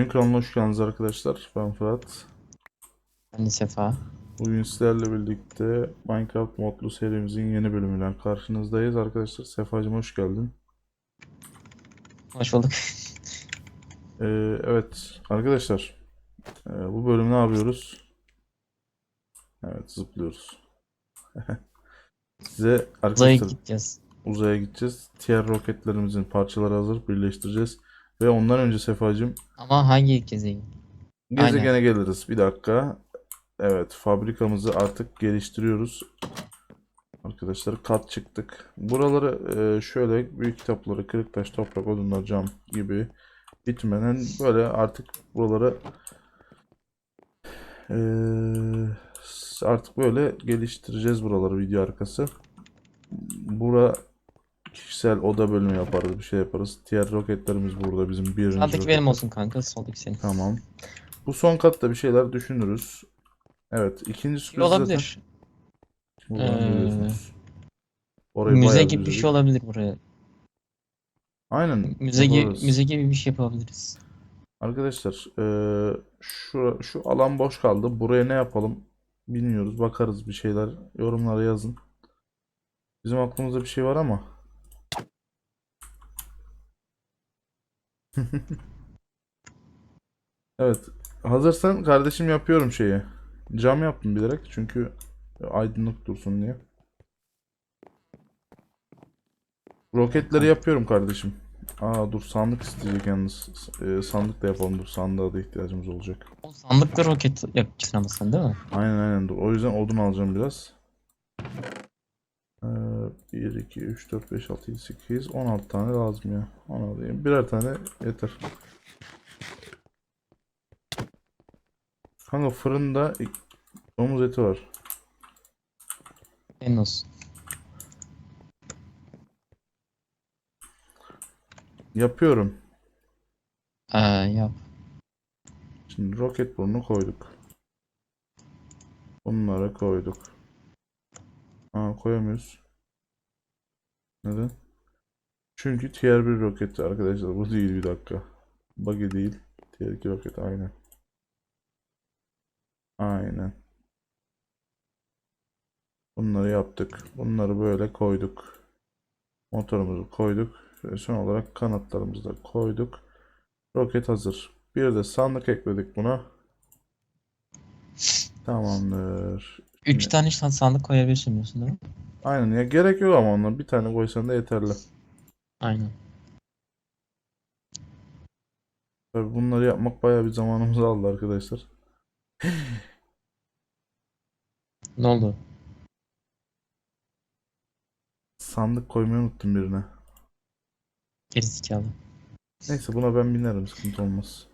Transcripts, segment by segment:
Oyun kanalına hoş geldiniz arkadaşlar. Ben Fırat. Ben de Sefa. Bugün sizlerle birlikte Minecraft modlu serimizin yeni bölümüyle karşınızdayız arkadaşlar. Sefacım hoş geldin. Hoş bulduk. Ee, evet arkadaşlar. Ee, bu bölüm ne yapıyoruz? Evet zıplıyoruz. Size Uzaya arkadaşlar gideceğiz. uzaya gideceğiz. Diğer roketlerimizin parçaları hazır. Birleştireceğiz. Ve ondan önce Sefacım Ama hangi gezegen? Gezegene geliriz. Bir dakika. Evet, fabrikamızı artık geliştiriyoruz. Arkadaşlar kat çıktık. Buraları e, şöyle büyük kitapları, kırık taş, toprak, odunlar, cam gibi bitmeden böyle artık buraları e, artık böyle geliştireceğiz buraları video arkası. Bura kişisel oda bölümü yaparız, bir şey yaparız. Diğer roketlerimiz burada bizim birinci Sağdaki roket. benim olsun kanka. Soldaki senin. Tamam. Bu son katta bir şeyler düşünürüz. Evet, ikinci zaten olabilir. buradan Ee, görüyorsunuz. Orayı Müze bayağı gibi bir düzledik. şey olabilir buraya. Aynen. Müze gibi, yaparız. müze gibi bir şey yapabiliriz. Arkadaşlar, eee, şu şu alan boş kaldı. Buraya ne yapalım bilmiyoruz. Bakarız bir şeyler. Yorumlara yazın. Bizim aklımızda bir şey var ama. Evet. Hazırsan kardeşim yapıyorum şeyi. Cam yaptım bilerek çünkü aydınlık dursun diye. Roketleri yapıyorum kardeşim. Aa dur sandık isteyecek yalnız. Ee, sandık da yapalım dur. Sandığa da ihtiyacımız olacak. O sandıklı roket yapacaksın ama sen değil mi? Aynen aynen dur. O yüzden odun alacağım biraz. Ee, 1, 2, 3, 4, 5, 6, 7, 8, 16 tane lazım ya. 10 alayım. Birer tane yeter. Kanka fırında domuz eti var. Senin olsun. Yapıyorum. Ee, yap. Şimdi roket burnunu koyduk. Bunları koyduk. Aa koyamıyoruz. Neden? Çünkü tier 1 roket arkadaşlar. Bu değil bir dakika. Buggy değil. Tier 2 roket aynen. Aynen. Bunları yaptık. Bunları böyle koyduk. Motorumuzu koyduk. Ve son olarak kanatlarımızı da koyduk. Roket hazır. Bir de sandık ekledik buna. Tamamdır. Üç tane san- sandık koyabilirsin diyorsun değil mi? Aynen ya gerek yok ama ondan bir tane koysan da yeterli. Aynen. Tabii bunları yapmak bayağı bir zamanımızı aldı arkadaşlar. Ne oldu? Sandık koymayı unuttum birine. Gerizekalı. Neyse buna ben binerim sıkıntı olmaz.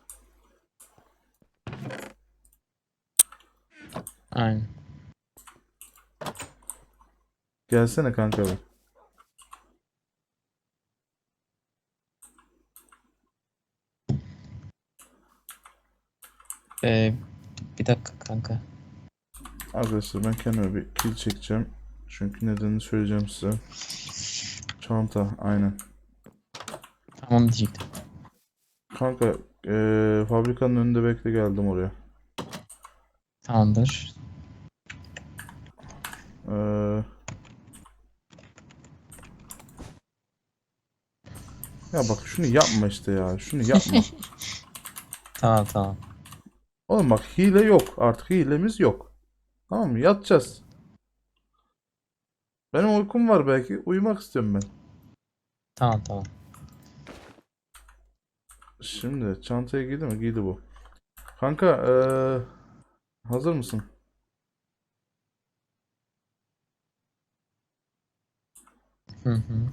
Aynen. Gelsene kanka bir. Ee, bir dakika kanka. Arkadaşlar ben kendime bir kill çekeceğim. Çünkü nedenini söyleyeceğim size. Çanta aynen. Tamam diyecektim. Kanka eee, fabrikanın önünde bekle geldim oraya. Tamamdır. Eee, ya bak şunu yapma işte ya. Şunu yapma. Tamam tamam. Oğlum bak hile yok. Artık hilemiz yok. Tamam mı? Yatacağız. Benim uykum var belki. Uyumak istiyorum ben. Tamam tamam. Şimdi çantaya giydi mi? Giydi bu. Kanka eee, hazır mısın? Hı hı.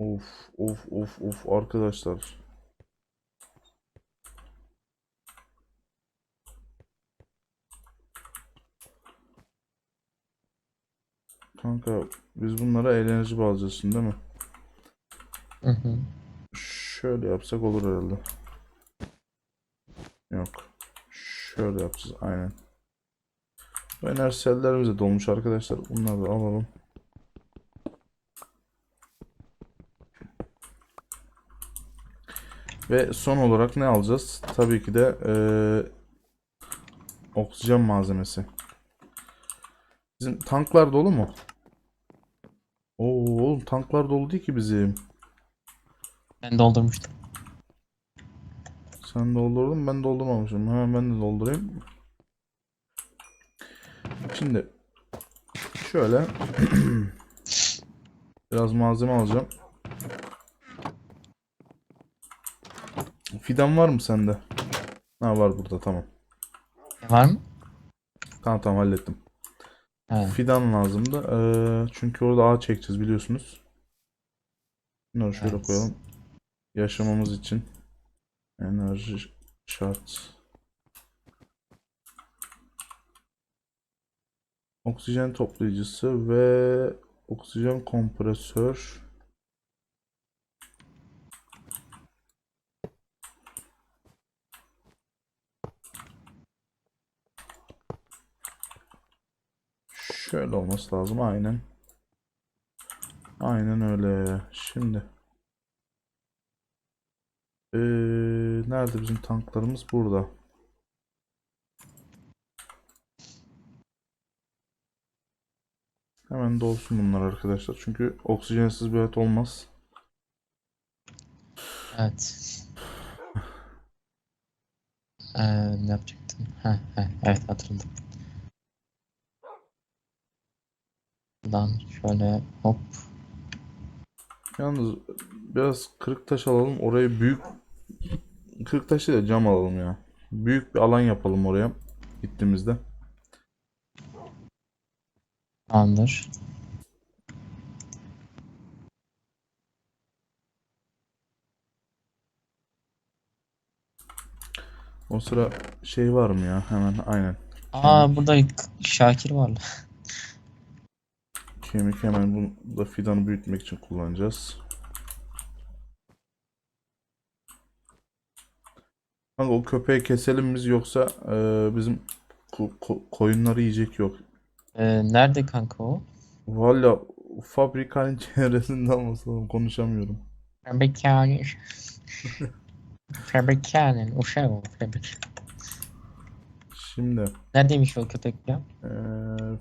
Of of of of arkadaşlar. Kanka biz bunlara enerji bağlayacağız değil mi? Hı hı. Şöyle yapsak olur herhalde. Yok. Şöyle yapacağız aynen. Enerji sellerimiz de dolmuş arkadaşlar. Bunları da alalım. Ve son olarak ne alacağız? Tabii ki de eee, oksijen malzemesi. Bizim tanklar dolu mu? Oo, oğlum tanklar dolu değil ki bizim. Ben doldurmuştum. Sen doldurdun ben doldurmamışım. Hemen ben de doldurayım. Şimdi şöyle biraz malzeme alacağım. Fidan var mı sende? Ha var burada tamam. Var mı? Tamam tamam hallettim. Ha. Fidan lazımdı. Ee, çünkü orada ağaç çekeceğiz biliyorsunuz. Bunları şöyle Evet. koyalım. Yaşamamız için enerji şart. Oksijen toplayıcısı ve oksijen kompresör. Şöyle olması lazım aynen. Aynen öyle. Şimdi. Ee, nerede bizim tanklarımız? Burada. Hemen dolsun bunlar arkadaşlar. Çünkü oksijensiz bir hayat olmaz. Evet. Ee, ne yapacaktım? Ha, ha, evet hatırladım. Buradan şöyle hop. Yalnız biraz kırık taş alalım. Orayı büyük kırık taş değil de cam alalım ya. Büyük bir alan yapalım oraya gittiğimizde. Tamamdır. O sıra şey var mı ya? Hemen aynen. Aa burada Şakir var. Kemik hemen bunu da fidanı büyütmek için kullanacağız. Kanka o köpeği keselim biz yoksa e, bizim ko- ko- koyunları yiyecek yok. Ee, nerede kanka o? Valla fabrikanın çevresinde olmasın konuşamıyorum. Fabrikani. Fabrikanin uşağı fabrik. Şimdi Neredeymiş o köpek ya? e,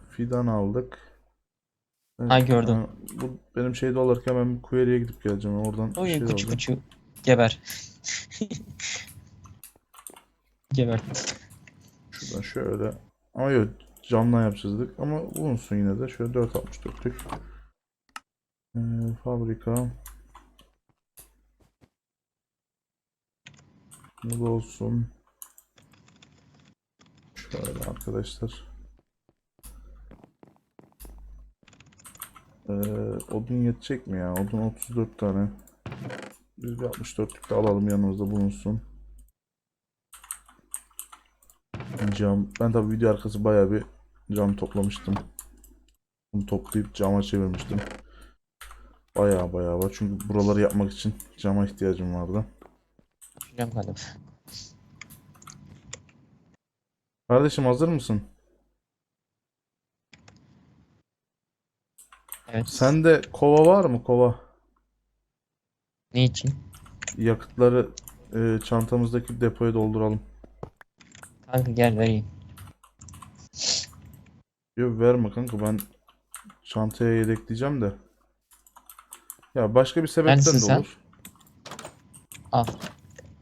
fidan aldık. Evet, Ha, gördüm. bu benim şeyde olarken ben bir query'e gidip geleceğim. Oradan Oy şey kuçu kuçu. Geber. Geber. Şuradan şöyle. Ama yok camdan yapacağız dedik. Ama bulunsun yine de. Şöyle 4.64'lük. Ee, fabrika. Bu olsun. Şöyle arkadaşlar. Ee, odun yetecek mi ya? Odun 34 tane. Biz bir 64'lük de alalım yanımızda bulunsun. Cam. Ben tabii video arkası bayağı bir cam toplamıştım. Bunu toplayıp cama çevirmiştim. Bayağı bayağı var. Çünkü buraları yapmak için cama ihtiyacım vardı. Yapacağım galiba. Kardeşim hazır mısın? Evet. Sende kova var mı kova? Ne için? Yakıtları e, çantamızdaki depoya dolduralım. Kanka gel vereyim. Yok verme kanka ben çantaya yedekleyeceğim de. Ya başka bir sebepten Neredesin de sen? olur. Al.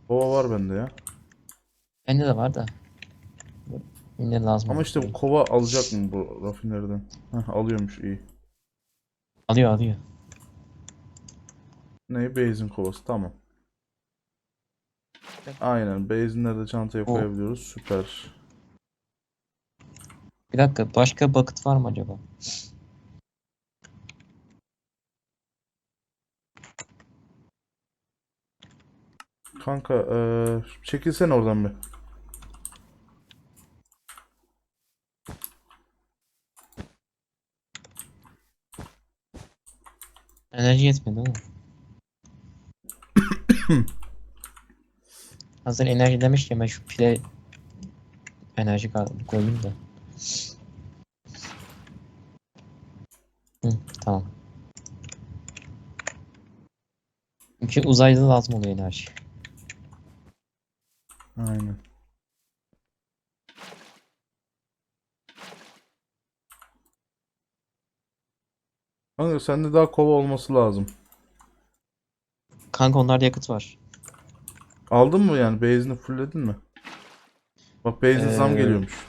Kova var bende ya. Bende de var da. Yine lazım. Ama olur. işte bu kova alacak mı bu rafineriden? Heh, alıyormuş iyi. Alıyor alıyor. Ne? Beyzin kovası. Tamam. Aynen. Beyzinleri de çantaya O- koyabiliyoruz. Süper. Bir dakika başka bucket var mı acaba? Kanka eee çekilsene oradan bir. Enerji yetmedi oğlum. Hazır enerji demişken ben şu pile enerji koyayım da. Hı, tamam. Çünkü uzayda lazım oluyor enerji. Aynen. Kanka sende daha kova olması lazım. Kanka onlarda yakıt var. Aldın mı yani? Base'ini fullledin mi? Bak base'e zam Ee, geliyormuş.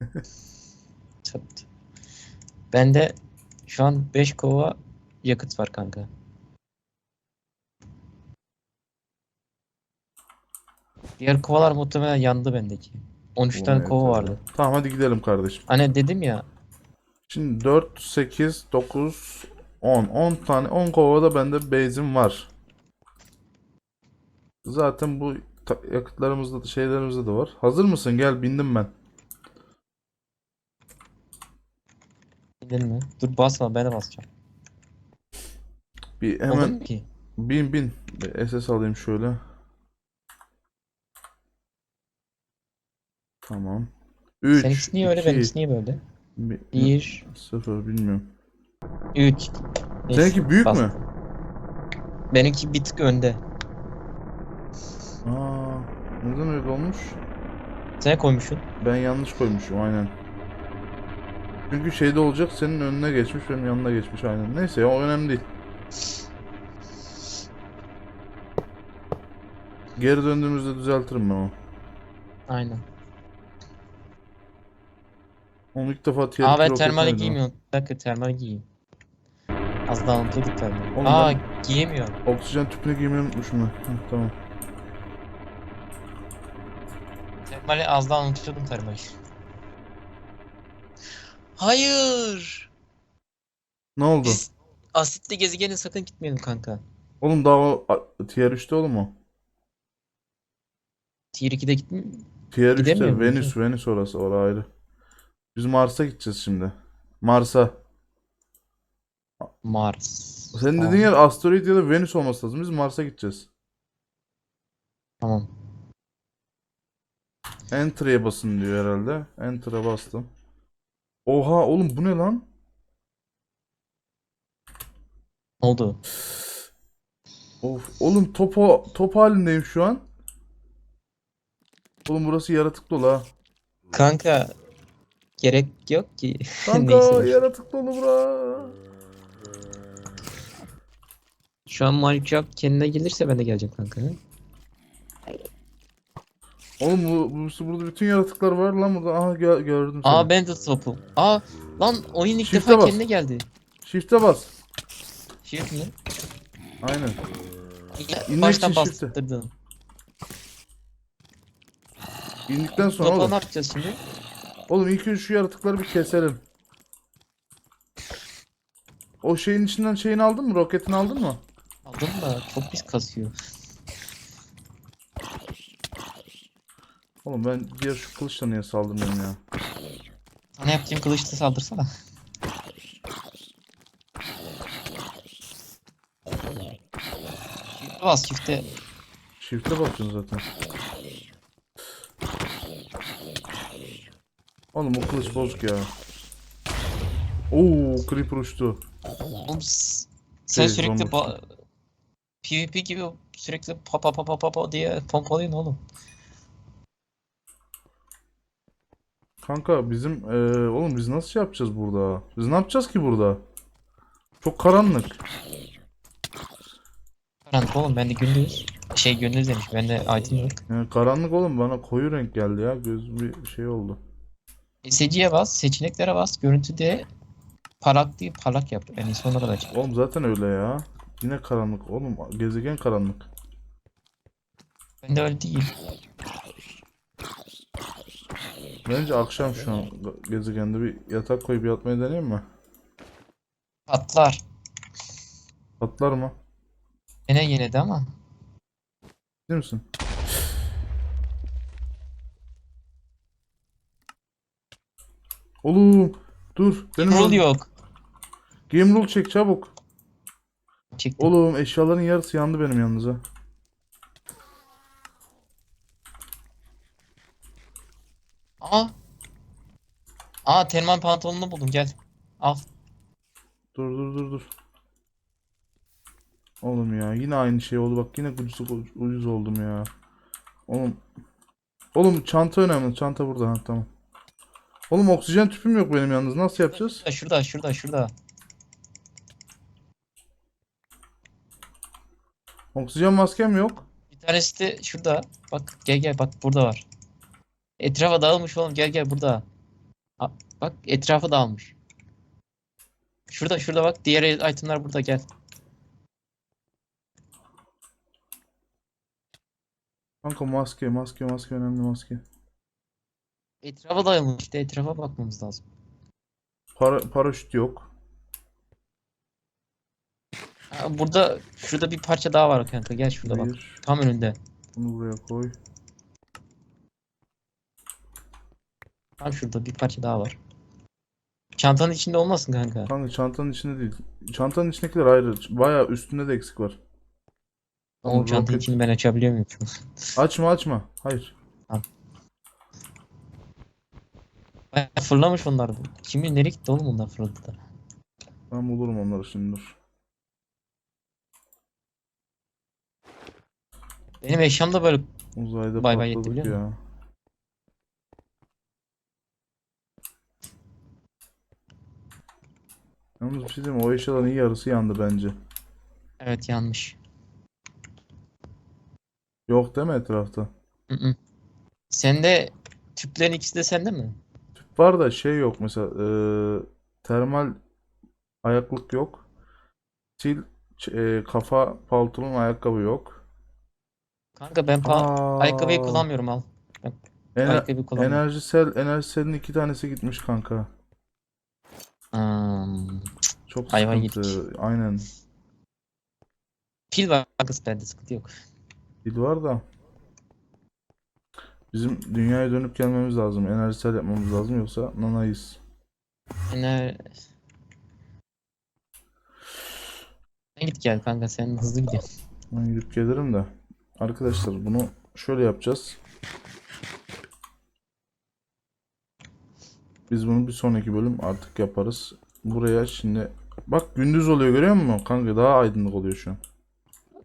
Tabii. Bende şu an 5 kova yakıt var kanka. Diğer kovalar muhtemelen yandı bendeki. 13 Ulan tane evet, kova evet. vardı. Tamam hadi gidelim kardeşim. Hani dedim ya Şimdi 4, 8, 9, 10. 10 tane 10 kovada bende base'im var. Zaten bu yakıtlarımızda da şeylerimizde de var. Hazır mısın? Gel bindim ben. bildin mi? Dur basma ben de basacağım. Bir Olur hemen mu ki? bin bin. Bir SS alayım şöyle. Tamam. 3, Seninkisi niye öyle 2, benimkisi niye böyle? 1 0 bilmiyorum. 3 Seninki büyük bas. mü? Benimki bir tık önde. Aa, neden öyle olmuş? Sen koymuşsun. Ben yanlış koymuşum aynen. Çünkü şeyde olacak senin önüne geçmiş benim yanına geçmiş aynen. Neyse o önemli değil. Geri döndüğümüzde düzeltirim ben onu. Aynen. Onu ilk defa TNT Aa ben termali giymiyorum. Bir dakika termal giyeyim. Az daha unutuyorduk termali. Oğlum Aa giyemiyorum. Oksijen tüpünü giymeyi unutmuşum ben. Heh, tamam. Termali az daha unutuyordum termali. Hayır. Ne oldu? Biz asitli gezegene sakın gitmeyelim kanka. Oğlum daha o a- tier 3'te oğlum o. Tier 2'de gitme. Tier 3'te Gidemiyor Venüs Venüs orası orası ayrı. Biz Mars'a gideceğiz şimdi. Mars'a. Mars. Senin dediğin yer asteroid ya da Venüs olması lazım. Biz Mars'a gideceğiz. Tamam. Enter'e basın diyor herhalde. Enter'a bastım. Oha oğlum bu ne lan? Ne oldu? Of oğlum topo top halindeyim şu an. Oğlum burası yaratık dolu ha. Kanka gerek yok ki. Kanka Neyse. yaratık dolu bura. Şu an Minecraft kendine gelirse ben de geleceğim kanka. Oğlum bu, bu- burada bütün yaratıklar var lan burada. Aha gö- gördüm seni. Aa ben de topum. Aa lan oyun ilk Shift'e defa bas. kendine geldi. Shift'e bas. Shift mi? Aynen. İnmek Baştan için shift'e. bastırdın. İndikten sonra Topa oğlum. ne yapacağız şimdi? Oğlum ilk önce şu yaratıkları bir keselim. O şeyin içinden şeyini aldın mı? Roketini aldın mı? Aldım da çok pis kasıyor. Oğlum ben diğer şu kılıçla niye saldırmıyorum ya? Sana yapacağım kılıçla saldırsana. Shift'e bas shift'e. Shift'e basıyorsun zaten. Oğlum o kılıç bozuk ya. Oo, creeper uçtu. Oğlum s- sen Şey, sürekli zombi. ba- PvP gibi sürekli pa pa pa pa pa pa diye pompalıyorsun oğlum. Kanka bizim eee, oğlum biz nasıl şey yapacağız burada? Biz ne yapacağız ki burada? Çok karanlık. Karanlık oğlum bende gündüz. Şey gündüz demiş bende aydınlık. Yani karanlık oğlum bana koyu renk geldi ya. Göz bir şey oldu. SC'ye bas, seçeneklere bas, görüntüde parlak değil parlak yap. En sonuna kadar çık. Oğlum zaten öyle ya. Yine karanlık. Oğlum gezegen karanlık. Bende öyle değil. Bence akşam şu an gezegende bir yatak koyup yatmayı deneyeyim mi? Patlar. Patlar mı? Yine yeniledi ama. Değil misin? Oğlum dur. Benim Rol yok. Game rule çek çabuk. Çektim. Oğlum eşyaların yarısı yandı benim yanınıza. Aa. Aa Terman pantolonunu buldum gel. Al. Dur dur dur dur. Oğlum ya yine aynı şey oldu. Bak yine ucuz, ucuz oldum ya. Oğlum. Oğlum çanta önemli. Çanta burada. Ha, tamam. Oğlum oksijen tüpüm yok benim yalnız. Nasıl yapacağız? Şurada şurada şurada şurada. Oksijen maskem yok. Bir tanesi de şurada. Bak gel gel bak burada var. Etrafa dağılmış oğlum gel gel burada. A- Bak etrafa dağılmış. Şurada şurada bak diğer itemler burada gel. Kanka maske, maske, maske önemli maske. Etrafa dağılmış işte etrafa bakmamız lazım. Para, paraşüt yok. Ha, burada şurada bir parça daha var kanka gel şurada bak. Bir. Tam önünde. Bunu buraya koy. Tam şurada bir parça daha var. Çantanın içinde olmasın kanka. Kanka çantanın içinde değil. Çantanın içindekiler ayrı. Bayağı üstünde de eksik var. O çantanın roket- içini ben açabiliyor muyum? Açma açma. Hayır. Bayağı fırlamış onlar. Kim bilir nereye gitti oğlum onlar fırladı da. Ben bulurum onları şimdi dur. Benim eşyam da böyle Uzayda Bay bay patladık biliyor ya. Yalnız bir şey diyeyim mi? O eşyaların iyi yarısı yandı bence. evet yanmış. Yok değil mi etrafta? Hı hı. Sende tüplerin ikisi de sende mi? Var da şey yok mesela eee, termal ayaklık yok. Sil eee, kafa paltonun ayakkabı yok. Kanka ben pa Aa, ayakkabıyı kullanmıyorum al. ener- Ayakkabıyı kullanmıyorum. enerjisel enerjiselin iki tanesi gitmiş kanka. Hmm. Çok Hayvan sıkıntı. Aynen. Pil var kız bende sıkıntı yok. Dil var da. Bizim dünyaya dönüp gelmemiz lazım. Enerjisel yapmamız lazım yoksa nanayız. Yine... Sen git gel kanka sen hızlı gidiyorsun. Ben gidip gelirim de. Arkadaşlar bunu şöyle yapacağız. Biz bunu bir sonraki bölüm artık yaparız. Buraya şimdi bak gündüz oluyor görüyor musun? Kanka daha aydınlık oluyor şu an.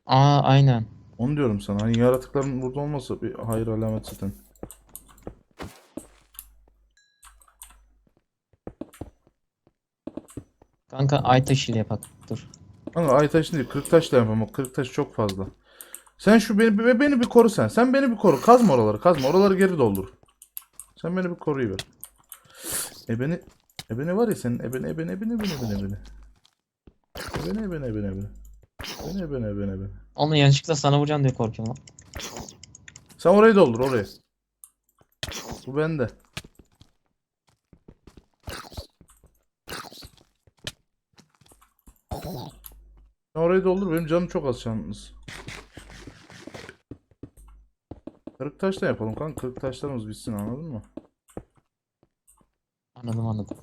Aa aynen. Onu diyorum sana. Hani yaratıkların burada olmasa bir hayır alamet zaten. Kanka ay taşıyla yapak. Dur. Kanka ay taşı değil, kırık taş da yapamam. Kırık taş çok fazla. Sen şu beni, be- beni bir koru sen. Sen beni bir koru. Kazma oraları, kazma. Oraları geri doldur. Sen beni bir koruyuver. Ebeni, ebeni var ya senin. Ebeni, ebeni, ebeni, ebeni, ebeni, ebeni. Ebeni, ebeni, ebeni, ebeni. Ebeni, ebeni, ebeni, ebeni. Onu yanlışlıkla sana vuracağım diye korkuyorum lan. Sen orayı doldur, orayı. Bu bende. Sen orayı doldur. Benim canım çok az yalnız. Kırık taş da yapalım kanka. Kırık taşlarımız bitsin anladın mı? Anladım anladım.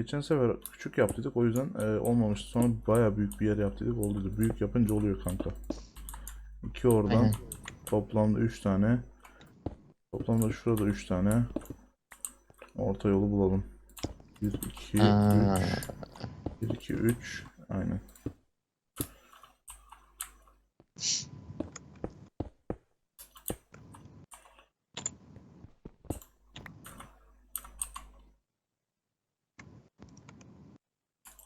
Geçen sefer küçük yaptıydık o yüzden e, olmamıştı. Sonra bayağı büyük bir yer yaptıydık olduydu. Büyük yapınca oluyor kanka. İki oradan Aynen. toplamda 3 tane. Toplamda şurada 3 tane. Orta yolu bulalım. 1 2 Aa. 3 1 2 3 aynen.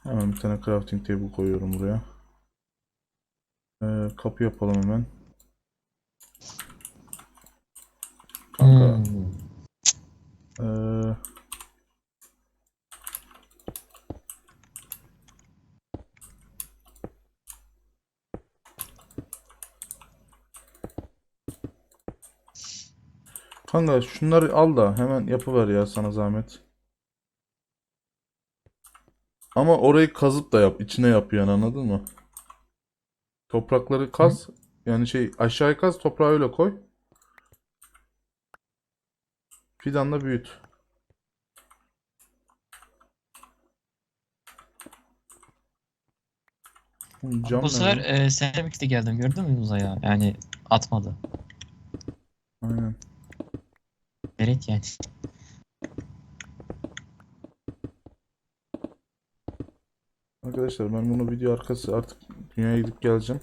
Hemen bir tane crafting table koyuyorum buraya. Ee, kapı yapalım hemen. Kanka. Hmm. Ee, Kanka şunları al da hemen yapıver ya sana zahmet. Ama orayı kazıp da yap. içine yap yani anladın mı? Toprakları kaz. Yani şey aşağıya kaz toprağı öyle koy. Fidanla büyüt. Cam Bu sefer e, sen birlikte geldim gördün mü uzaya? Yani atmadı. Aynen. Evet yani. Arkadaşlar ben bunu video arkası artık dünyaya gidip geleceğim.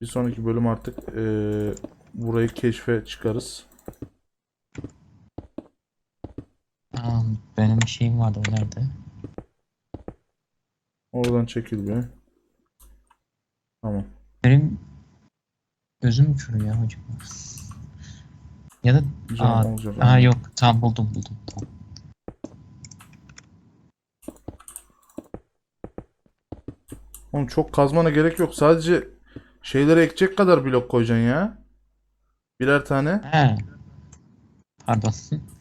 Bir sonraki bölüm artık eee, burayı keşfe çıkarız. Aa, benim şeyim vardı o nerede? Oradan çekil bir. Tamam. Benim gözüm çürüyor hocam. Ya da Güzel aa, aa yok tamam buldum buldum. Tamam. Oğlum çok kazmana gerek yok. Sadece şeyleri ekecek kadar blok koyacaksın ya. Birer tane. He. Pardon.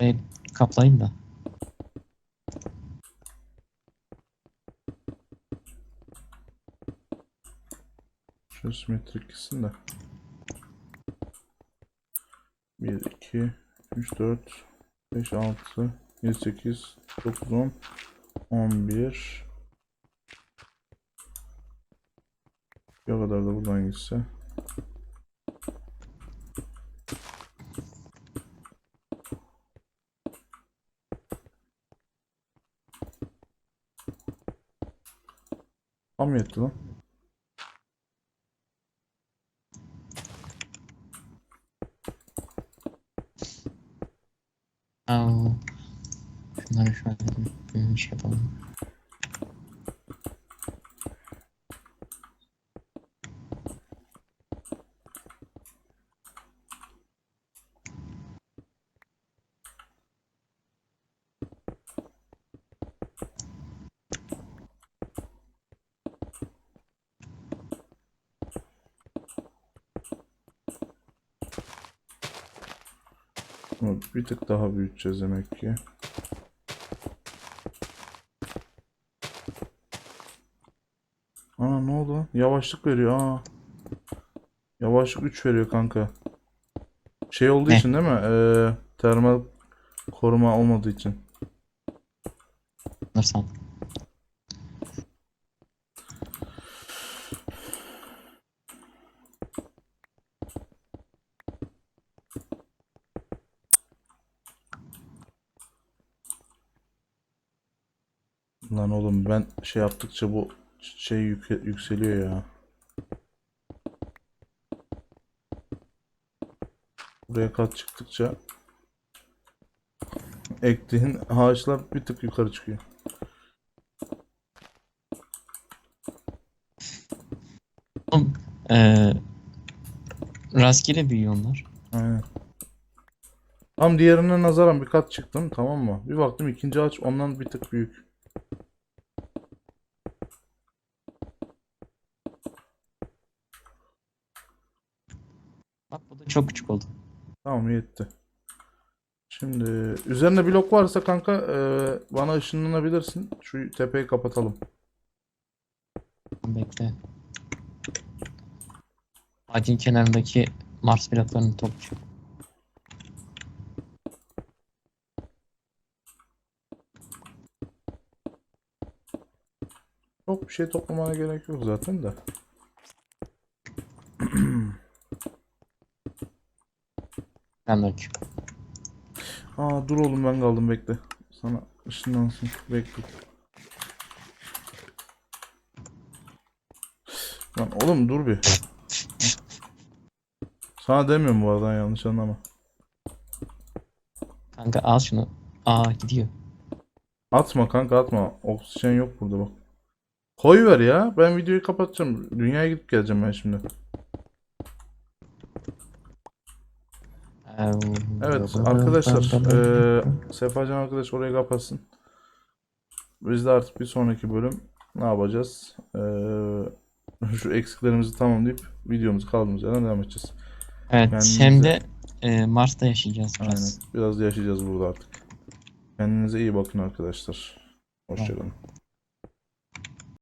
E, kaplayın da. Şöyle simetrik gitsin de. 1, 2, 3, 4, 5, 6, 7, 8, 9, 10, 11. Bir kadar da buradan gitse. Tam yetti lan. Aa, şunları şöyle bir şey yapalım. Bunu bir tık daha büyüteceğiz demek ki. Aa ne oldu? Yavaşlık veriyor. Aa. Yavaşlık 3 veriyor kanka. Şey olduğu için değil mi? Ee, termal koruma olmadığı için. Sanırsam. Lan oğlum ben şey yaptıkça bu şey yüke- yükseliyor ya. Buraya kat çıktıkça ektiğin ağaçlar bir tık yukarı çıkıyor. Eee rastgele büyüyor onlar. Aynen. Tam diğerine nazaran bir kat çıktım tamam mı? Bir baktım ikinci ağaç ondan bir tık büyük. Bak bu da çok küçük oldu. Tamam yetti. Şimdi üzerinde blok varsa kanka e, bana ışınlanabilirsin. Şu tepeyi kapatalım. Bekle. Ağacın kenarındaki Mars bloklarını toplayacağım. Çok bir şey toplamana gerek yok zaten de. Ben. Aa dur oğlum ben kaldım bekle. Sana ışınlansın. Bekle. Lan oğlum dur bir. Sana demiyorum bu arada yanlış anlama. Kanka al şunu. Aa gidiyor. Atma kanka atma. Oksijen yok burada bak. Koy ver ya. Ben videoyu kapatacağım. Dünyaya gidip geleceğim ben şimdi. Evet arkadaşlar eee Sefacan arkadaş orayı kapatsın. Biz de artık bir sonraki bölüm ne yapacağız? Eee, şu eksiklerimizi tamamlayıp videomuzu kaldığımız yerden devam edeceğiz. Evet Kendinize- hem de e, Mars'ta yaşayacağız Aynen. biraz. Biraz da yaşayacağız burada artık. Kendinize iyi bakın arkadaşlar. Hoşçakalın.